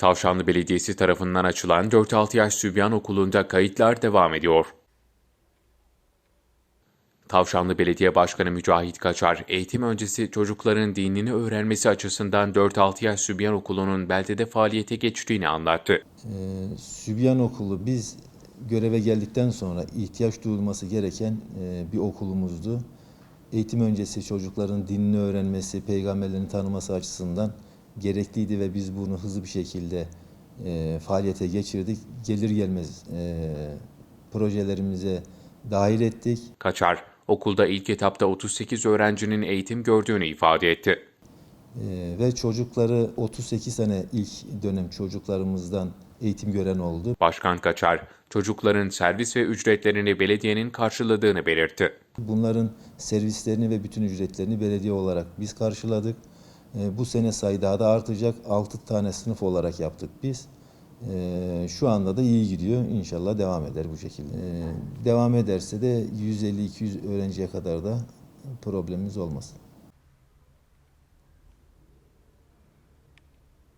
Tavşanlı Belediyesi tarafından açılan 4-6 yaş sübyan okulunda kayıtlar devam ediyor. Tavşanlı Belediye Başkanı Mücahit Kaçar, eğitim öncesi çocukların dinini öğrenmesi açısından 4-6 yaş sübyan okulunun beldede faaliyete geçtiğini anlattı. Ee, Sübyan Okulu biz göreve geldikten sonra ihtiyaç duyulması gereken e, bir okulumuzdu. Eğitim öncesi çocukların dinini öğrenmesi, peygamberlerini tanıması açısından gerekliydi ve biz bunu hızlı bir şekilde e, faaliyete geçirdik. Gelir gelmez e, projelerimize dahil ettik. Kaçar, okulda ilk etapta 38 öğrencinin eğitim gördüğünü ifade etti. Ee, ve çocukları 38 sene ilk dönem çocuklarımızdan eğitim gören oldu. Başkan Kaçar, çocukların servis ve ücretlerini belediyenin karşıladığını belirtti. Bunların servislerini ve bütün ücretlerini belediye olarak biz karşıladık. Ee, Bu sene sayı daha da artacak. 6 tane sınıf olarak yaptık biz. Ee, Şu anda da iyi gidiyor. İnşallah devam eder bu şekilde. Ee, Devam ederse de 150-200 öğrenciye kadar da problemimiz olmasın.